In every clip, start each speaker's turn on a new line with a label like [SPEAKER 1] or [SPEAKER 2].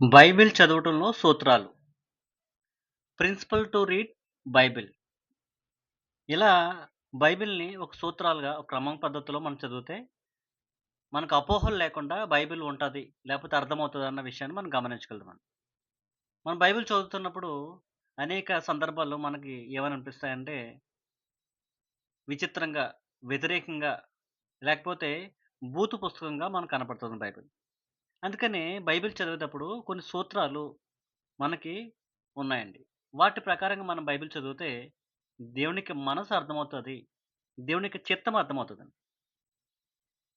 [SPEAKER 1] Bible చదవటంలో సూత్రాలు. Principle to read Bible. ఇలా బైబిల్‌ని ఒక సూత్రాలుగా, ఒక క్రమం పద్ధతిలో మనం చదివితే, మనకు అపోహలు లేకుండా బైబిల్ ఉంటుంది లేకపోతే అర్థమవుతుంది అన్న విషయాన్ని మనం గమనించగలుగుతాం. మనం బైబిల్ చదువుతున్నప్పుడు అనేక సందర్భాల్లో మనకి ఏమనిపిస్తాయంటే విచిత్రంగా, వ్యతిరేకంగా, లేకపోతే బూతు పుస్తకంగా మనకు కనపడుతుంది బైబిల్. అందుకని బైబిల్ చదివేటప్పుడు కొన్ని సూత్రాలు మనకి ఉన్నాయండి. వాటి ప్రకారంగా మనం బైబిల్ చదివితే దేవునికి మనసు అర్థమవుతుంది దేవునికి చిత్తం అర్థమవుతుంది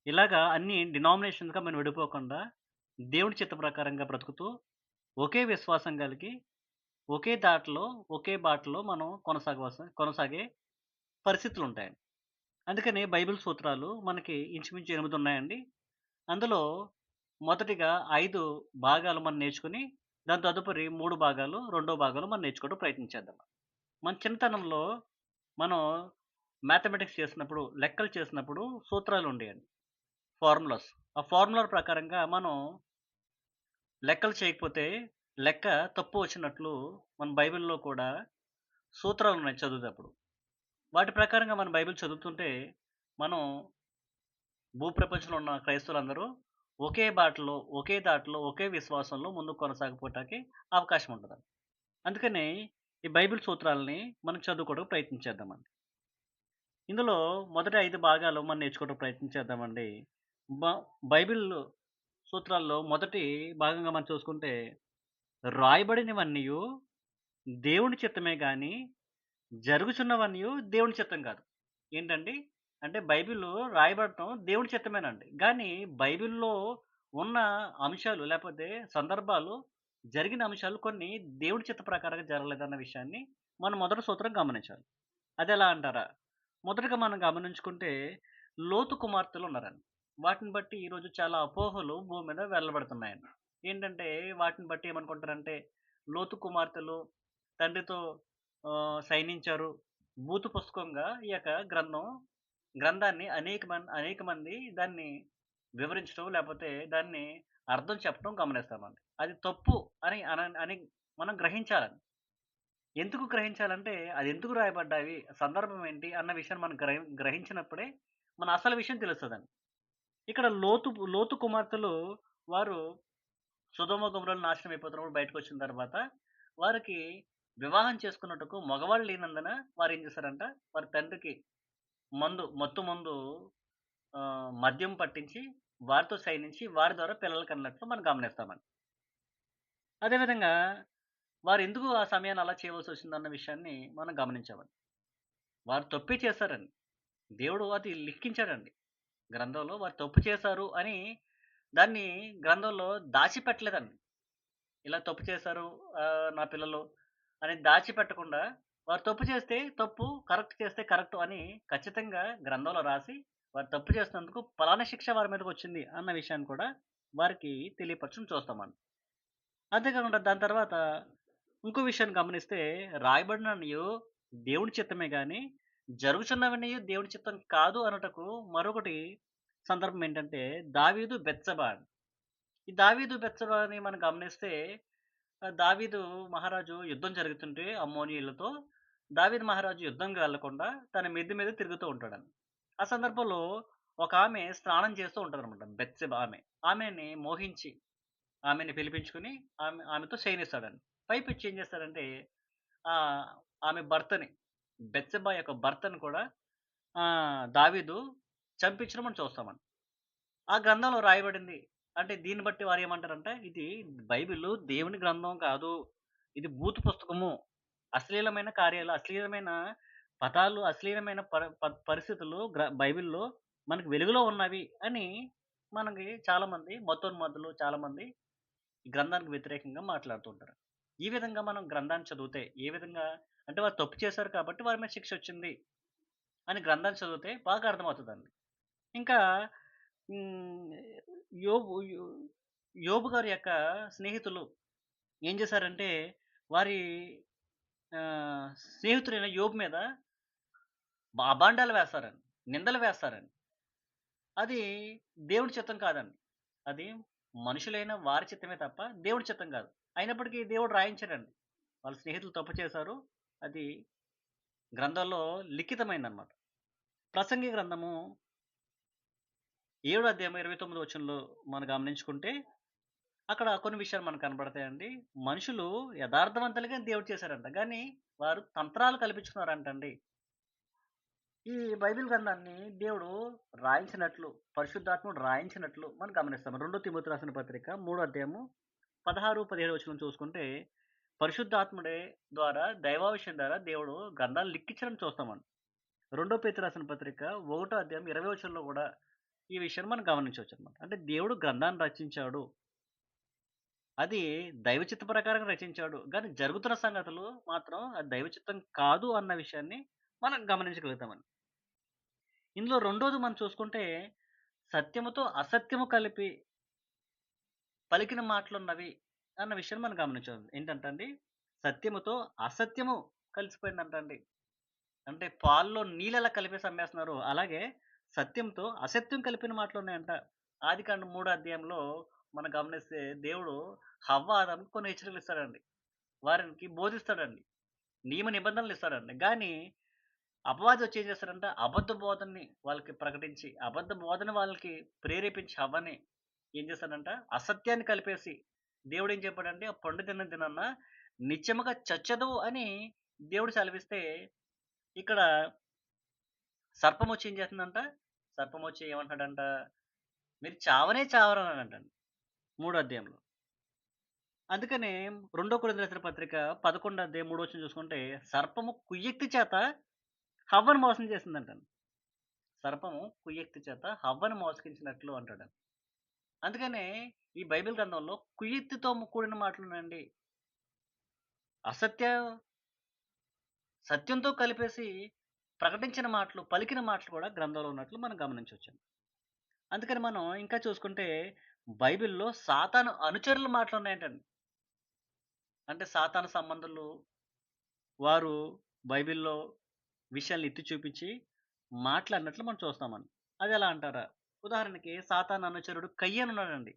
[SPEAKER 1] ఇలాగా అన్ని డినామినేషన్స్‌గా మనం విడిపోకుండా దేవుని చిత్త ప్రకారంగా బ్రతుకుతూ, ఒకే విశ్వాసం కలిగి, ఒకే దాటలో, ఒకే బాటలో మనం కొనసాగవలసిన కొనసాగే పరిస్థితులు ఉంటాయండి అందుకని బైబిల్ సూత్రాలు మనకి ఇంచుమించు ఎనిమిది ఉన్నాయండి. అందులో మొదటిగా 5 భాగాలు మనం నేర్చుకుని దాని తదుపరి 3 భాగాలు, రెండో భాగాలు మనం నేర్చుకోవడం ప్రయత్నించేద్దాం. మన చిన్నతనంలో మనం మ్యాథమెటిక్స్ చేసినప్పుడు, లెక్కలు చేసినప్పుడు సూత్రాలు ఉండేయండి. ఫార్ములాస్. ఆ ఫార్ములా ప్రకారంగా మనం లెక్కలు చేయకపోతే లెక్క తప్పు వచ్చినట్లు మన బైబిల్‌లో కూడా సూత్రాలు ఉన్నాయి చదివేటప్పుడు. వాటి ప్రకారంగా మనం బైబిల్ చదువుతుంటే, మనం భూప్రపంచంలో ఉన్న క్రైస్తవులందరూ ఒకే బాటలో, ఒకే దాటలో, ఒకే విశ్వాసంలో ముందుకు కొనసాగిపోవటానికి అవకాశం ఉంటుంది అందుకని ఈ బైబిల్ సూత్రాలని మనం చదువుకోవడానికి ప్రయత్నించేద్దామండి. ఇందులో మొదటి ఐదు భాగాలు మనం నేర్చుకోవడానికి ప్రయత్నించేద్దామండి. బ బైబిల్ సూత్రాల్లో మొదటి భాగంగా మనం చూసుకుంటే, రాయబడినవన్నీ దేవుని చిత్తమే కానీ జరుగుచున్నవన్నీ దేవుని చిత్తం కాదు. ఏంటండి? అంటే బైబిల్లో రాయబడటం దేవుడి చిత్తమేనండి. కానీ బైబిల్‌లో ఉన్న అంశాలు లేపోతే సందర్భాలు, జరిగిన అంశాలు కొన్ని దేవుడి చిత్త ప్రకారంగా జరగలేదన్న విషయాన్ని మనం మొదటి సూత్రం గమనించాలి. అదెలా అంటారా? మొదటగా మనం గమనించుకుంటే లోతు కుమార్తెలు ఉన్నారండి వాటిని బట్టి ఈరోజు చాలా అపోహలు భూమి మీద వెళ్ళబడుతున్నాయండి. ఏంటంటే వాటిని బట్టి ఏమనుకుంటారంటే, లోతు కుమార్తెలు తండ్రితో ఆహ్, శయనించారు. బూతు పుస్తకంగా ఈ యొక్క గ్రంథం గ్రంథాన్ని అనేక మంది అనేక మంది దాన్ని వివరించడం, లేకపోతే దాన్ని అర్థం చెప్పడం గమనిస్తామండి. అది తప్పు అని అన అని మనం గ్రహించాలని ఎందుకు గ్రహించాలంటే, అది ఎందుకు రాయబడ్డాయి? సందర్భం ఏంటి? అన్న విషయాన్ని మనం గ్రహి గ్రహించినప్పుడే మన అసలు విషయం తెలుస్తుందండి ఇక్కడ లోతు లోతు కుమార్తెలు వారు సొదొమ, గొమొర్రాలు నాశనం అయిపోతున్నప్పుడు బయటకొచ్చిన తర్వాత, వారికి వివాహం చేసుకున్నట్టుకు మగవాళ్ళు లేనందున వారు ఏం చేశారంట, వారి తండ్రికి మందు మత్తు మందు మద్యం పట్టించి, వారితో సైనించి వారి ద్వారా పిల్లలకి అన్నట్లు మనం గమనిస్తామండి. అదేవిధంగా వారు ఎందుకు ఆ సమయాన్ని అలా చేయవలసి వచ్చిందన్న విషయాన్ని మనం గమనించామండి. వారు తప్పే చేశారండి. దేవుడు అది లిఖించాడండి. గ్రంథంలో వారు తప్పు చేశారు అని దాన్ని గ్రంథంలో దాచిపెట్టలేదండి. ఇలా తప్పు చేశారు నా పిల్లలు అని దాచిపెట్టకుండా, వారు తప్పు చేస్తే తప్పు, కరెక్ట్ చేస్తే కరెక్ట్ అని ఖచ్చితంగా గ్రంథంలో రాసి, వారు తప్పు చేసినందుకు పలానా శిక్ష వారి మీదకి వచ్చింది అన్న విషయాన్ని కూడా వారికి తెలియపరచడం చూస్తామని. అంతేకాకుండా దాని తర్వాత ఇంకో విషయాన్ని గమనిస్తే, రాయబడినవన్నీయు దేవుని చిత్తమే కానీ జరుగుచున్నవన్నీ దేవుని చిత్తం కాదు అనటకు మరొకటి సందర్భం ఏంటంటే, దావీదు, బెత్షెబ ఈ దావీదు, బెత్షెబని మనం గమనిస్తే దావీదు మహారాజు యుద్ధం జరుగుతుంటే అమ్మోనీయులతో, దావిద్ మహారాజు యుద్ధంకి వెళ్ళకుండా తన మిద్ది మీద తిరుగుతూ ఉంటాడని ఆ సందర్భంలో ఒక ఆమె స్నానం చేస్తూ ఉంటాడనమాట బెత్సెబ ఆమె. ఆమెని మోహించి, ఆమెని పిలిపించుకొని ఆమె ఆమెతో శయనిస్తాడని పైపిచ్చి ఏం చేస్తాడంటే ఆమె భర్తని, బెత్షెబ యొక్క భర్తని కూడా దావీదు చంపించడం మనం చూస్తామని ఆ గ్రంథంలో రాయబడింది. అంటే దీన్ని బట్టి వారు ఏమంటారంటే ఇది బైబిల్ దేవుని గ్రంథం కాదు. ఇది బూతు పుస్తకము. అశ్లీలమైన కార్యాలు, అశ్లీలమైన పదాలు, అశ్లీలమైన ప ప పరిస్థితులు గ్ర బైబిల్‌లో మనకు వెలుగులో ఉన్నవి అని మనకి చాలామంది మతోన్మాదులు చాలామంది ఈ గ్రంథానికి వ్యతిరేకంగా మాట్లాడుతుంటారు ఈ విధంగా మనం గ్రంథాన్ని చదివితే ఏ విధంగా అంటే వారు తప్పు చేశారు కాబట్టి వారి మీద శిక్ష వచ్చింది అని గ్రంథాన్ని చదివితే బాగా అర్థమవుతుందండి. ఇంకా హ్మ్, యోబు యో యోబు గారి యొక్క స్నేహితులు ఏం చేశారంటే, వారి స్నేహితుడైన యోబు మీద అభాండాలు వేస్తారని నిందలు వేస్తారని అది దేవుడి చిత్తం కాదండి. అది మనుషులైన వారి చిత్తమే తప్ప దేవుడి చిత్తం కాదు. అయినప్పటికీ దేవుడు రాయించాడండి. వాళ్ళ స్నేహితులు తప్పు చేశారు. అది గ్రంథంలో లిఖితమైందనమాట. ప్రసంగి గ్రంథము ఏడు అధ్యాయం 29 వచనంలో మనం గమనించుకుంటే, అక్కడ కొన్ని విషయాలు మనకు కనబడతాయండి మనుషులు యథార్థవంతులుగా దేవుడు చేశారంట. కానీ వారు తంత్రాలు కల్పించుకున్నారంటండి. ఈ బైబిల్ గ్రంథాన్ని దేవుడు రాయించినట్లు, పరిశుద్ధాత్ముడు రాయించినట్లు మనం గమనిస్తాం. రెండో తిమ్మతి రాసిన పత్రిక మూడో అధ్యాయము పదహారు పదిహేడు వచ్చిన చూసుకుంటే, పరిశుద్ధాత్ముడే ద్వారా దైవావిషయం ద్వారా దేవుడు గ్రంథాలు లిక్కించడం చూస్తామండి. రెండో పేతురు రాసిన పత్రిక ఒకటో అధ్యాయం 20 వచనంలో కూడా ఈ విషయాన్ని మనం గమనించవచ్చు అనమాట అంటే దేవుడు గ్రంథాన్ని రచించాడు. అది దైవ చిత్త ప్రకారం రచించాడు. గానీ జరుగుతున్న సంగతులు మాత్రం అది దైవచిత్తం కాదు అన్న విషయాన్ని మనం గమనించగలుగుతామండి. ఇందులో రెండోది మనం చూసుకుంటే, సత్యముతో అసత్యము కలిపి పలికిన మాటలున్నవి అన్న విషయాన్ని మనం గమనించాం. ఏంటంటే అండి, సత్యముతో అసత్యము కలిసిపోయిందంటండి. అంటే పాల్లో నీళ్ళెలా కలిపేసి అమ్మేస్తున్నారో, అలాగే సత్యంతో అసత్యం కలిపిన మాటలున్నాయంట. ఆదికాండం మూడో అధ్యాయంలో మనం గమనిస్తే దేవుడు హవ్వ, ఆదాముకి కొన్ని హెచ్చరికలు ఇస్తాడండి. వారికి బోధిస్తాడండి. నియమ నిబంధనలు ఇస్తాడండి. కానీ అపవాది వచ్చి ఏం చేస్తారంటే అబద్ధ బోధనని వాళ్ళకి ప్రకటించి, అబద్ధ బోధన వాళ్ళకి ప్రేరేపించి హవ్వని ఏం చేస్తాడంట, అసత్యాన్ని కలిపేసి దేవుడు ఏం చెప్పాడంటే, "ఆ పండు తిన్న తినన్న నిత్యముగా చచ్చదు అని దేవుడు సెలవిస్తే, ఇక్కడ సర్పం వచ్చి ఏం చేస్తుందంట, సర్పమొచ్చి ఏమంటాడంట "మీరు చావనే చావరని అంటండి మూడో అధ్యాయంలో. అందుకనే రెండో కొరింథీయులకు రాసిన పత్రిక 11 అధ్యాయం మూడో వచ్చిన చూసుకుంటే, సర్పము కుయ్యక్తి చేత హవ్వను మోసం చేసిందంటాను. సర్పము కుయ్యక్తి చేత హవ్వను మోసగించినట్లు అంటాడు. అందుకనే ఈ బైబిల్ గ్రంథంలో కుయుక్తితో కూడిన మాటలునండి అసత్య సత్యంతో కలిపేసి ప్రకటించిన మాటలు, పలికిన మాటలు కూడా గ్రంథంలో ఉన్నట్లు మనం గమనించవచ్చు అందుకని మనం ఇంకా చూసుకుంటే, బైబిల్‌లో సాతాను అనుచరులు మాటలున్నాయంటండి. అంటే సాతాను సంబంధులు వారు బైబిల్‌లో విషయాలను ఎత్తి చూపించి మాట్లాడినట్లు మనం చూస్తామని అది ఎలా అంటారా? ఉదాహరణకి సాతాను అనుచరుడు కయ్యను ఉన్నాడండి.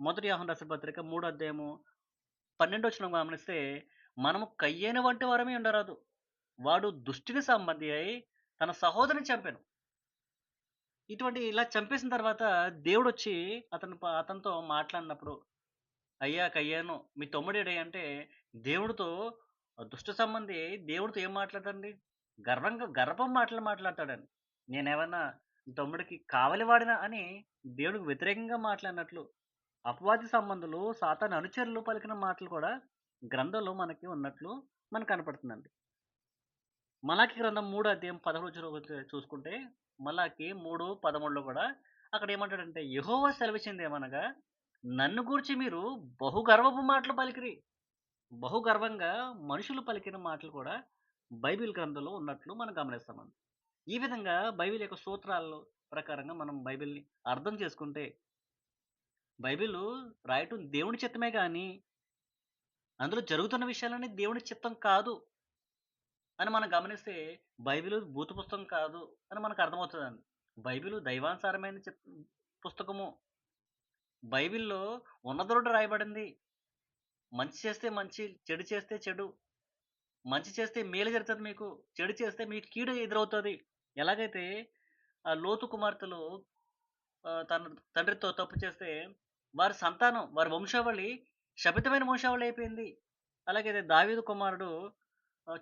[SPEAKER 1] మొదటి యోహాను రసపత్రిక పత్రిక మూడో అధ్యాయము పన్నెండు వచ్చిన గమనిస్తే, మనము కయ్యను వంటి వారమే ఉండరాదు. వాడు దుష్టుని సంబంధి అయి తన సహోదరిని చంపాను ఇటువంటి ఇలా చంపేసిన తర్వాత దేవుడు వచ్చి అతను అతనితో మాట్లాడినప్పుడు, "అయ్యా కయ్యాను మీ తమ్ముడేడి" అంటే దేవుడితో దుష్ట సంబంధి దేవుడితో ఏం మాట్లాడతాడండి? గర్వంగా గర్వం మాటలు మాట్లాడతాడండి. నేనేమన్నా తమ్ముడికి కావలివాడినా అని దేవుడికి వ్యతిరేకంగా మాట్లాడినట్లు, అపవాది సంబంధులు, సాతాను అనుచరులు పలికిన మాటలు కూడా గ్రంథంలో మనకి ఉన్నట్లు మనకు కనపడుతుందండి. మనకి గ్రంథం మూడు అధ్యాయం పదహారు చూసుకుంటే, మలాకి 3:13లో కూడా అక్కడ ఏమంటాడంటే, చెంది ఏమనగా నన్ను గూర్చి మీరు బహు గర్వపు మాటలు పలికిరి." బహు గర్వంగా మనుషులు పలికిన మాటలు కూడా బైబిల్ గ్రంథంలో ఉన్నట్లు మనం గమనిస్తామండి. ఈ విధంగా బైబిల్ యొక్క సూత్రాల ప్రకారంగా మనం బైబిల్‌ని అర్థం చేసుకుంటే బైబిలు రాయటం దేవుని చిత్తమే కానీ అందులో జరుగుతున్న విషయాలన్నీ దేవుని చిత్తం కాదు అని మనం గమనిస్తే, బైబిలు భూత పుస్తకం కాదు అని మనకు అర్థమవుతదండి. బైబిలు దైవానుసారమైన పుస్తకము. బైబిల్‌లో ఉన్నదొరట రాయబడింది. మంచి చేస్తే మంచి, చెడు చేస్తే చెడు. మంచి చేస్తే మేలు జరుగుతుంది మీకు. చెడు చేస్తే మీకు కీడు ఎదురవుతుంది ఎలాగైతే ఆ లోతు కుమార్తెలు తన తండ్రితో తప్పు చేస్తే, వారి సంతానం, వారి వంశావళి శపితమైన వంశావళి అయిపోయింది. అలాగైతే దావీదు కుమారుడు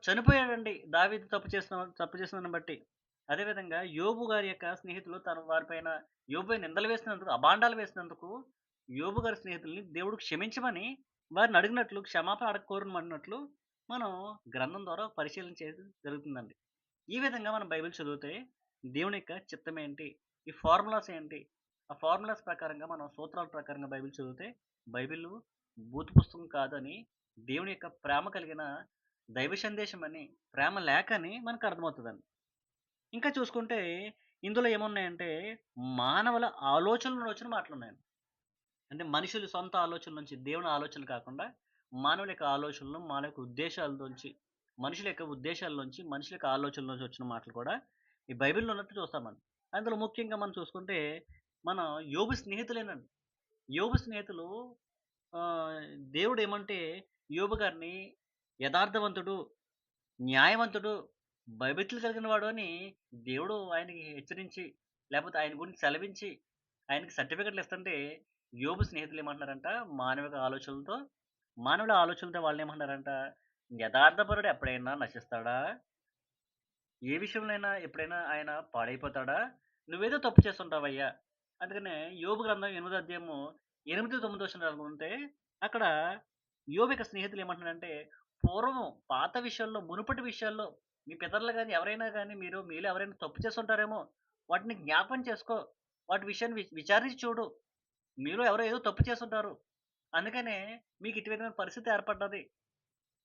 [SPEAKER 1] చనిపోయాడండి. దావీదు తప్పు చేసిన తప్పు చేసినందుని బట్టి. అదేవిధంగా యోబు గారి యొక్క స్నేహితులు తన వారిపైన యోబు నిందలు వేసినందుకు, అబాండాలు వేసినందుకు యోబు గారి స్నేహితుల్ని దేవుడు క్షమించమని వారిని అడిగినట్లు, క్షమాపణ అడగకోరమన్నట్లు మనం గ్రంథం ద్వారా పరిశీలన చేయడం జరుగుతుందండి. ఈ విధంగా మనం బైబిల్ చదివితే దేవుని యొక్క చిత్తమేంటి? ఈ ఫార్ములాస్ ఏంటి? ఆ ఫార్ములాస్ ప్రకారంగా మనం సూత్రాల ప్రకారంగా బైబిల్ చదివితే, బైబిల్ భూత పుస్తకం కాదని, దేవుని యొక్క ప్రేమ కలిగిన దైవ సందేశం అని ప్రేమ లేక అని మనకు అర్థమవుతుందని ఇంకా చూసుకుంటే ఇందులో ఏమున్నాయంటే, మానవుల ఆలోచనల వచ్చిన వచ్చిన మాటలున్నాయండి. అంటే మనుషుల సొంత ఆలోచనల నుంచి, దేవుని ఆలోచనలు కాకుండా, మానవుల యొక్క ఆలోచనలు, మానవ యొక్క ఉద్దేశాలలోంచి, మనుషుల యొక్క ఉద్దేశాల్లోంచి, మనుషుల యొక్క ఆలోచనలోంచి వచ్చిన మాటలు కూడా ఈ బైబిల్‌లో ఉన్నట్టు చూస్తామండి. అందులో ముఖ్యంగా మనం చూసుకుంటే, మన యోగు స్నేహితులేనండి. యోగు స్నేహితులు దేవుడు ఏమంటే యోబు గారిని యథార్థవంతుడు, న్యాయవంతుడు, భయభక్తులు కలిగిన వాడు అని దేవుడు ఆయనకి హెచ్చరించి, లేకపోతే ఆయన గురించి సెలవించి, ఆయనకి సర్టిఫికేట్‌లు ఇస్తుంటే, యోబు స్నేహితులు ఏమంటున్నారంట, మానవిక ఆలోచనలతో మానవుల ఆలోచనలతో వాళ్ళు ఏమంటున్నారంట యథార్థపరుడు ఎప్పుడైనా నశిస్తాడా? ఏ విషయంలోనైనా ఎప్పుడైనా ఆయన పాడైపోతాడా? నువ్వేదో తప్పు చేస్తుంటావయ్యా అందుకనే యోబు గ్రంథం ఎనిమిది అధ్యాయము ఎనిమిది తొమ్మిది వచ్చిన అక్కడ యోబు యొక్క స్నేహితులు ఏమంటున్నారంటే, పూర్వం పాత విషయాల్లో, మునుపటి విషయాల్లో మీ పితరులు కానీ ఎవరైనా కానీ మీరు మీలో ఎవరైనా తప్పు చేస్తుంటారేమో వాటిని జ్ఞాపం చేసుకో. వాటి విషయాన్ని వి విచారించి చూడు. మీలో ఎవరో ఏదో తప్పు చేసుంటారు. అందుకనే మీకు ఇటు విధమైన పరిస్థితి ఏర్పడ్డది.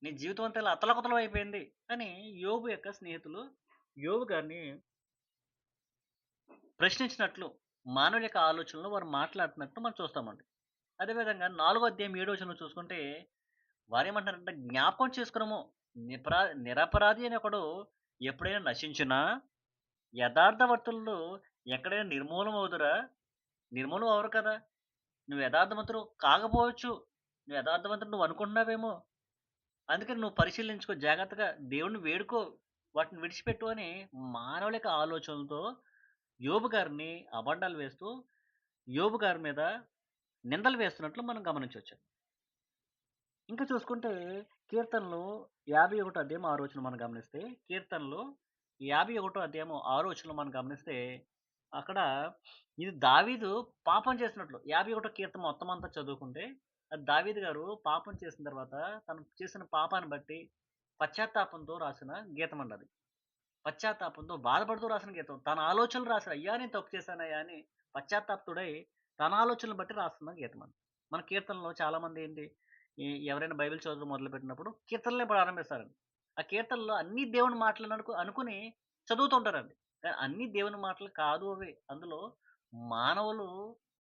[SPEAKER 1] నీ జీవితం అంతా ఇలా అతలకుతలం అయిపోయింది అని యోగు యొక్క స్నేహితులు యోగు గారిని ప్రశ్నించినట్లు, మానవుల యొక్క ఆలోచనలు వారు మాట్లాడుతున్నట్టు మనం చూస్తామండి. అదేవిధంగా నాలుగో అధ్యాయం 7 వచనం చూసుకుంటే, వారేమంటున్నారంటే, జ్ఞాపకం చేసుకున్నాము నిపరా నిరపరాధి అని ఒకడు ఎప్పుడైనా నశించినా యథార్థవర్తులు ఎక్కడైనా నిర్మూలమవుదురా? నిర్మూలం అవ్వరు కదా! నువ్వు యథార్థవంతుడు కాకపోవచ్చు. నువ్వు యథార్థవంతుడు నువ్వు అనుకుంటున్నావేమో. అందుకని నువ్వు పరిశీలించుకో జాగ్రత్తగా. దేవుడిని వేడుకో. వాటిని విడిచిపెట్టు అని మానవుల ఆలోచనలతో యోబు గారిని అబండాలు వేస్తూ, యోబు గారి మీద నిందలు వేస్తున్నట్లు మనం గమనించవచ్చు ఇంకా చూసుకుంటే కీర్తనలు 51 అధ్యాయం 6 వచనం మనం గమనిస్తే, కీర్తనలు 51 అధ్యాయం 6 వచనం మనం గమనిస్తే, అక్కడ ఇది దావీదు పాపం చేసినట్లు 51 కీర్తన మొత్తం అంతా చదువుకుంటే, అది దావీదు గారు పాపం చేసిన తర్వాత తను చేసిన పాపాన్ని బట్టి పశ్చాత్తాపంతో రాసిన గీతం అండి అది. పశ్చాత్తాపంతో బాధపడుతూ రాసిన గీతం. తన ఆలోచనలు రాసాడు. అయ్యా! నేను తప్పు చేశానయ్యా! అని పశ్చాత్తాపతుడై తన ఆలోచనలు బట్టి రాస్తున్న గీతం అది. మన కీర్తనలో చాలామంది ఏంటి, ఎవరైనా బైబిల్ చదువు మొదలు పెట్టినప్పుడు కీర్తనలే ప్రారంభిస్తారండి. ఆ కీర్తనలో అన్ని దేవుని మాటలను అనుకు అనుకుని చదువుతుంటారండి. కానీ అన్ని దేవుని మాటలు కాదు అవి. అందులో మానవులు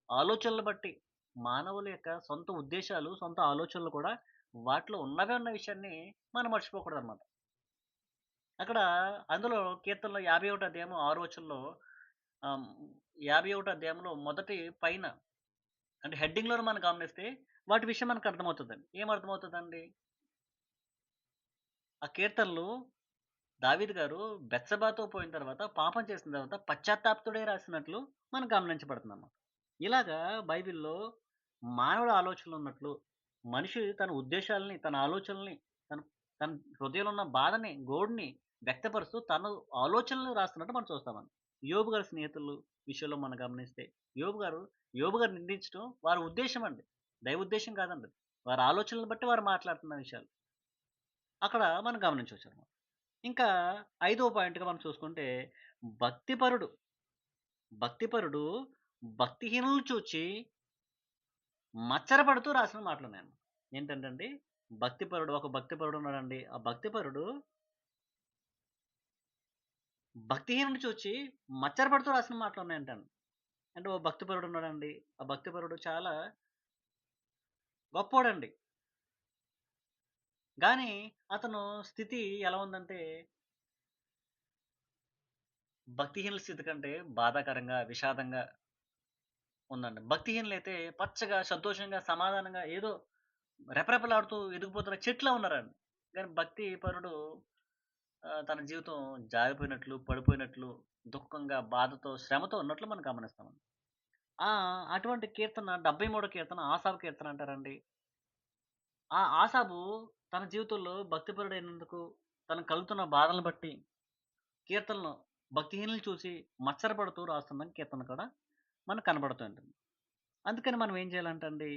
[SPEAKER 1] ఆలోచనలు బట్టి, మానవుల యొక్క సొంత ఉద్దేశాలు, సొంత ఆలోచనలు కూడా వాటిలో ఉన్నవే ఉన్న విషయాన్ని మనం మర్చిపోకూడదు అనమాట అక్కడ అందులో కీర్తనలో యాభై ఒకటి అధ్యాయము ఆరు వచ్చంలో యాభై ఒకటి అధ్యాయంలో మొదటి పైన అంటే హెడ్డింగ్లో మనం గమనిస్తే వాటి విషయం మనకు అర్థమవుతుందండి ఏం ఆ కీర్తనలు దావీదు గారు బెచ్చబాతో పోయిన తర్వాత, పాపం చేసిన తర్వాత పశ్చాత్తాప్తుడే రాసినట్లు మనం గమనించబడుతుందన్నమాట. ఇలాగా బైబిల్‌లో మానవుడు ఆలోచనలు ఉన్నట్లు, మనిషి తన ఉద్దేశాలని, తన ఆలోచనల్ని, తన తన హృదయంలో ఉన్న బాధని, గోడుని వ్యక్తపరుస్తూ తన ఆలోచనలు రాస్తున్నట్టు మనం చూస్తామండి. యోబు గారి స్నేహితులు విషయంలో మనం గమనిస్తే, యోబు గారు యోబు గారు నిందించడం వారి ఉద్దేశం అండి. దైవ ఉద్దేశ్యం కాదండి. వారి ఆలోచనలను బట్టి వారు మాట్లాడుతున్న విషయాలు. అక్కడ మనం గమనించొచ్చనమాట. ఇంకా ఐదో పాయింట్‌గా మనం చూసుకుంటే భక్తిపరుడు. భక్తిపరుడు భక్తిహీనులు చూచి మచ్చరపడుతూ రాసిన మాటలున్నాయన్నమాట. ఏంటంటే అండి, భక్తిపరుడు ఒక భక్తిపరుడు ఉన్నాడండి. ఆ భక్తిపరుడు భక్తిహీనుడు చూచి మచ్చరపడుతూ రాసిన మాటలున్నాయంటండి. అంటే ఓ భక్తిపరుడు ఉన్నాడండి. ఆ భక్తిపరుడు చాలా గొప్పోడండి. గానీ అతను స్థితి ఎలా ఉందంటే భక్తిహీనుల స్థితి కంటే బాధాకరంగా, విషాదంగా ఉందండి. భక్తిహీనులైతే పచ్చగా, సంతోషంగా, సమాధానంగా ఏదో రెపరెపలాడుతూ ఎదిగిపోతున్న చెట్లా ఉన్నారండి. కానీ భక్తిపరుడు ఆహ్, తన జీవితం జారిపోయినట్లు, పడిపోయినట్లు, దుఃఖంగా, బాధతో, శ్రమతో ఉన్నట్లు మనం గమనిస్తామండి. ఆ! అటువంటి కీర్తన 73 కీర్తన ఆసాపు కీర్తన అంటారండి. ఆ ఆసాపు తన జీవితంలో భక్తిపరుడైనందుకు, తను కలుగుతున్న బాధలను బట్టి, కీర్తనలు భక్తిహీనులను చూసి మచ్చరపడుతూ రాస్తున్న కీర్తన కూడా మనకు కనబడుతూ ఉంటుంది. అందుకని మనం ఏం చేయాలంటండి,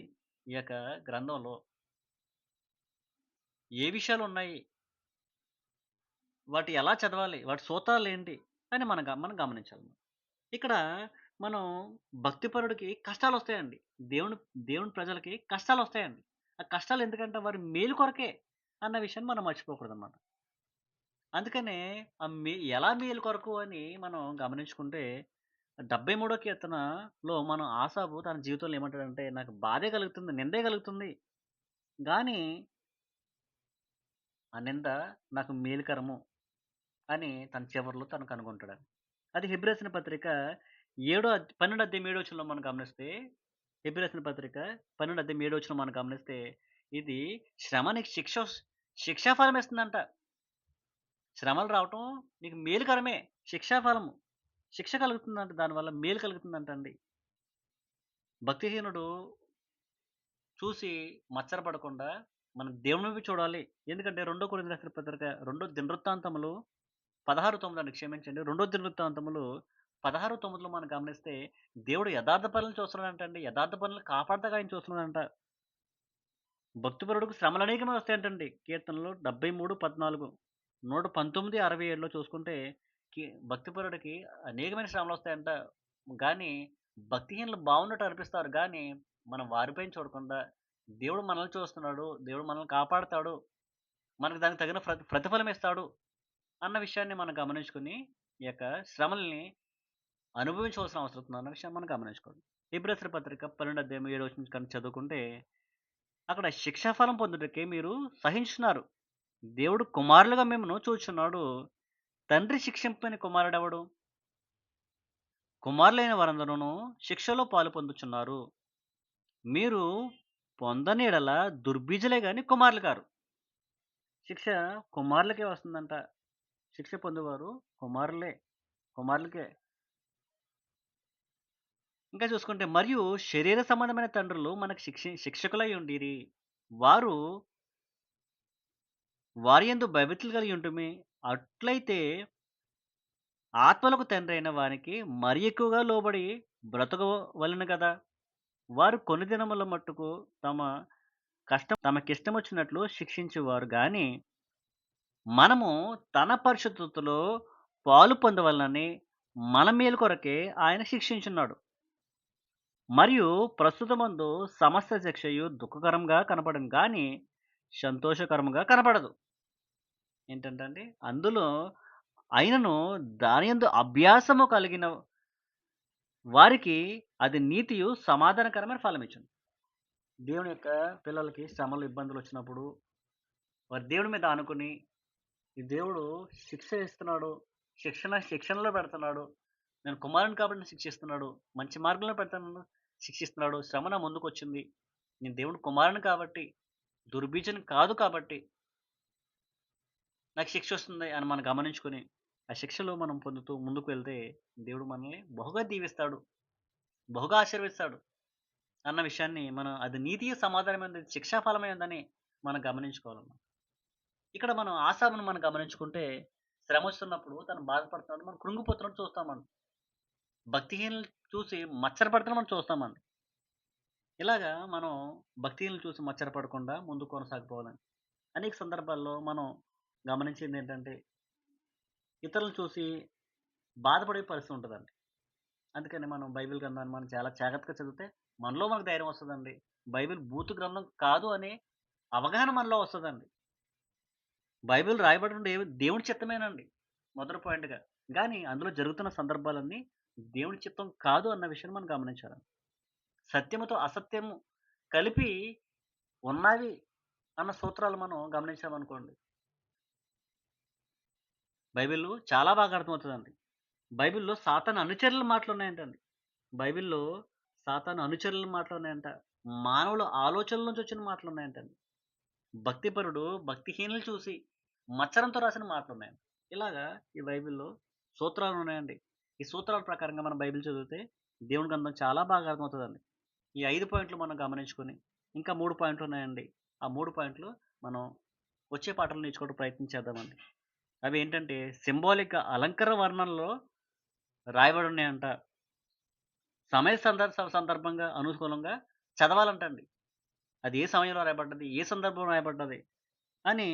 [SPEAKER 1] ఈ యొక్క గ్రంథంలో ఏ విషయాలున్నాయి? వాటి ఎలా చదవాలి? వాటి సూత్రాలేంటి? అని మనం గ మనం గమనించాలి. ఇక్కడ మనం భక్తిపరుడికి కష్టాలు వస్తాయండి దేవుని దేవుని ప్రజలకి కష్టాలు వస్తాయండి ఆ కష్టాలు ఎందుకంటే వారి మేలు కొరకే అన్న విషయాన్ని మనం మర్చిపోకూడదనమాట. అందుకనే ఆ మే ఎలా మేలు కొరకు అని మనం గమనించుకుంటే 73 కీర్తనలో మనం ఆసాపు తన జీవితంలో ఏమంటాడంటే, నాకు బాధే కలుగుతుంది, నిందే కలుగుతుంది. గానీ ఆ నింద నాకు మేలుకరము అని తన చివరిలో తను కనుగొంటాడు అది హెబ్రీ పత్రిక ఏడో అద్ 12 అధ్యాయం 7 వచనంలో మనం గమనిస్తే, హెబ్రీ రాసిన పత్రిక 12 అధ్యాయం ఏడో వచనం మనం గమనిస్తే ఇది శ్రమ నీకు శిక్ష శిక్షాఫలం శిక్షా ఫలం ఇస్తుందంట. శ్రమలు రావటం నీకు మేలుకరమే. శిక్షాఫలము శిక్ష కలుగుతుందంట దానివల్ల మేలు కలుగుతుందంట అండి భక్తిహీనుడు చూసి మచ్చరపడకుండా మనం దేవుని వైపు చూడాలి. ఎందుకంటే రెండో కొరింథీ రాసిన పత్రిక రెండో దినవృత్తాంతములు 16:9 అండి క్షమించండి. రెండో దినవృత్తాంతములు 16:9లో మనం గమనిస్తే దేవుడు యథార్థ పనులు చూస్తున్నాడంటండి. యథార్థ పనులు కాపాడతాగా ఆయన చూస్తున్నాడంట. భక్తిపరుడుకు శ్రమలు అనేకమే వస్తాయంటండి. కీర్తనలు 73, 14 119, 67లో చూసుకుంటే భక్తిపరుడికి అనేకమైన శ్రమలు వస్తాయంట కానీ భక్తిహీనులు బాగున్నట్టు అనిపిస్తారు కానీ మనం వారిపైన చూడకుండా దేవుడు మనల్ని చూస్తున్నాడు. దేవుడు మనల్ని కాపాడతాడు. మనకు దానికి తగిన ప్రతి ప్రతిఫలం ఇస్తాడు. అన్న విషయాన్ని మనం గమనించుకొని, ఈ యొక్క శ్రమల్ని అనుభవించవలసిన అవసరం ఉందన్న విషయం మనం గమనించుకోవాలి. ఇబ్రసర పత్రిక 12 అధ్యాయం ఏడు వచ్చిన కనుక చదువుకుంటే, అక్కడ శిక్షా ఫలం పొందుటకే మీరు సహించున్నారు దేవుడు కుమారులుగా మేము చూచున్నాడు తండ్రి శిక్షింపని కుమారుడెవడు? కుమారులైన వారందరూ శిక్షలో పాలు పొందుచున్నారు. మీరు పొందనీడల దుర్బీజలే దుర్బీజులే కుమారులు గారు శిక్ష కుమారులకే వస్తుందంట. శిక్ష పొందేవారు కుమారులే. కుమారులకే. ఇంకా చూసుకుంటే మరియు శరీర సంబంధమైన తండ్రులు మనకు శిక్ష శిక్షకులై ఉండిరి. వారు వారియందు భయభక్తులు కలిగి ఉంటుమి. అట్లయితే ఆత్మలకు తండ్రైన వారికి మరి ఎక్కువగా లోబడి బ్రతకవలెను కదా వారు కొన్ని దినముల మట్టుకు తమ కష్టం తమకిష్టమొచ్చినట్లు శిక్షించేవారు కానీ మనము తన పరిశుద్ధతలో పాలు పొందవలనని మన మేలు కొరకే ఆయన శిక్షించున్నాడు. మరియు ప్రస్తుతమందు సమస్త శిక్షయు దుఃఖకరంగా కనపడును కానీ సంతోషకరముగా కనపడదు. ఏంటంటే అండి, అందులో అయినను దానియందు అభ్యాసము కలిగిన వారికి అది నీతియు సమాధానకరమైన ఫలమిచ్చును. దేవుని యొక్క పిల్లలకి శ్రమలు, ఇబ్బందులు వచ్చినప్పుడు వారి దేవుడి మీద ఆనుకుని ఈ దేవుడు శిక్ష ఇస్తున్నాడు. శిక్షణ శిక్షణలో పెడుతున్నాడు. నేను కుమారుడిని కాబట్టి శిక్షిస్తున్నాడు. మంచి మార్గంలో పెడతాను శిక్షిస్తున్నాడు. శ్రమ నా ముందుకొచ్చింది. నేను దేవుడు కుమారుని కాబట్టి, దుర్బీజన్ కాదు కాబట్టి నాకు శిక్ష వస్తుంది అని మనం గమనించుకొని, ఆ శిక్షలో మనం పొందుతూ ముందుకు వెళ్తే, దేవుడు మనల్ని బహుగా దీవిస్తాడు. బహుగా ఆశీర్విస్తాడు అన్న విషయాన్ని మనం అది నీతి సమాధానమైనది శిక్షా ఉందని మనం గమనించుకోవాలన్నమాట. ఇక్కడ మనం ఆసాపును మనం గమనించుకుంటే, శ్రమ వస్తున్నప్పుడు తను బాధపడుతున్నాడు. మనం కృంగిపోతున్నట్టు మనం భక్తిహీనులను చూసి మచ్చర పడితే మనం చూస్తామండి. ఇలాగా మనం భక్తిని చూసి మచ్చర పడకుండా ముందు కొనసాగిపోవాలని అనేక సందర్భాల్లో మనం గమనించింది ఏంటంటే ఇతరులను చూసి బాధపడే పరిస్థితి ఉంటుందండి అందుకని మనం బైబిల్ గ్రంథాన్ని మనం చాలా జాగ్రత్తగా చదివితే, మనలో మనకు ధైర్యం వస్తుందండి బైబిల్ బూతు గ్రంథం కాదు అనే అవగాహన మనలో వస్తుందండి బైబిల్ రాయబడి దేవు దేవుడి చిత్తమేనండి. మొదటి పాయింట్‌గా. కానీ అందులో జరుగుతున్న సందర్భాలన్నీ దేవుని చిత్తం కాదు అన్న విషయం మనం గమనించాలి సత్యముతో అసత్యము కలిపి ఉన్నవి అన్న సూత్రాలు మనం గమనించామనుకోండి. బైబిల్ చాలా బాగా అర్థమవుతుందండి బైబిల్‌లో సాతాను అనుచరుల మాటలున్నాయంటండి. బైబిల్‌లో సాతాను అనుచరుల మాటలున్నాయంట. మానవుల ఆలోచనల నుంచి వచ్చిన మాటలు ఉన్నాయంటండి భక్తిపరుడు భక్తిహీనులు చూసి మచ్చరంతో రాసిన మాటలు ఉన్నాయండి ఇలాగా ఈ బైబిల్‌లో సూత్రాలు ఉన్నాయండి ఈ సూత్రాల ప్రకారంగా మనం బైబిల్ చదివితే దేవుని గ్రంథం చాలా బాగా అర్థమవుతుందండి ఈ ఐదు పాయింట్లు మనం గమనించుకొని, ఇంకా మూడు పాయింట్లు ఉన్నాయండి ఆ మూడు పాయింట్లు మనం వచ్చే పాటలు నేర్చుకోవడం ప్రయత్నం చేద్దామండి. ఏంటంటే సింబాలిక్ అలంకార వర్ణనలో రాయబడి ఉన్నాయంట. సమయ సందర్శ సందర్భంగా అనుకూలంగా చదవాలంటండి. అది ఏ సమయంలో రాయబడ్డది? ఏ సందర్భంలో రాయబడ్డది? అని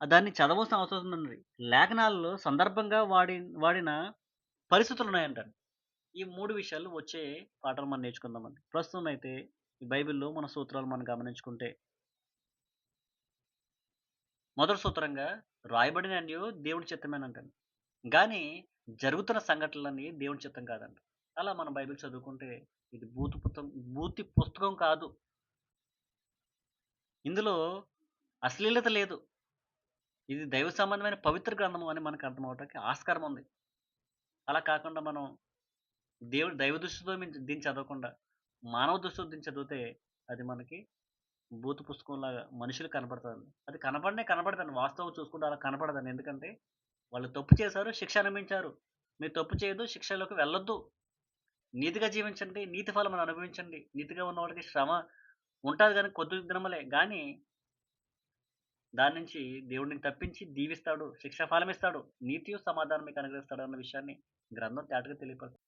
[SPEAKER 1] దాన్ని చదవాల్సిన అవసరం ఉందండి. లేఖనాల్లో సందర్భంగా వాడి వాడిన పరిస్థితులు పరిస్థితులున్నాయంటండి. ఈ మూడు విషయాలు వచ్చే పాఠాలు మనం నేర్చుకుందామండి. ప్రస్తుతం అయితే ఈ బైబిల్‌లో మన సూత్రాలు మనం గమనించుకుంటే మొదటి సూత్రంగా రాయబడినన్నియు దేవుడి చిత్తమేనంటండి. కానీ జరుగుతున్న సంఘటనలన్నీ దేవుని చిత్తం కాదంట అలా మనం బైబిల్ చదువుకుంటే ఇది భూతి పుస్తకం భూతి పుస్తకం కాదు. ఇందులో అశ్లీలత లేదు. ఇది దైవ సంబంధమైన పవిత్ర గ్రంథము అని మనకు అర్థమవటానికి ఆస్కారం ఉంది. అలా కాకుండా మనం దేవుడు దైవ దృష్టితో దీన్ని చదవకుండా మానవ దృష్టితో దీన్ని చదివితే అది మనకి భూత పుస్తకంలాగా మనుషులు కనపడతారు అది కనపడనే కనపడదండి. వాస్తవం చూసుకుంటే అలా కనపడదండి. ఎందుకంటే వాళ్ళు తప్పు చేశారు, శిక్ష అనుభవించారు. మీరు తప్పు చేయదు శిక్షలోకి వెళ్ళొద్దు. నీతిగా జీవించండి, నీతి ఫలం అనుభవించండి. నీతిగా ఉన్నవాడికి శ్రమ ఉంటుంది కానీ కొద్ది దినమలే కానీ దాని నుంచి దేవుడిని తప్పించి దీవిస్తాడు. శిక్ష ఫలమిస్తాడు. నీతియు, సమాధానం మీకు అనుగ్రహిస్తాడు అన్న విషయాన్ని గ్రంథం తేటగా తెలియపరుస్తుంది.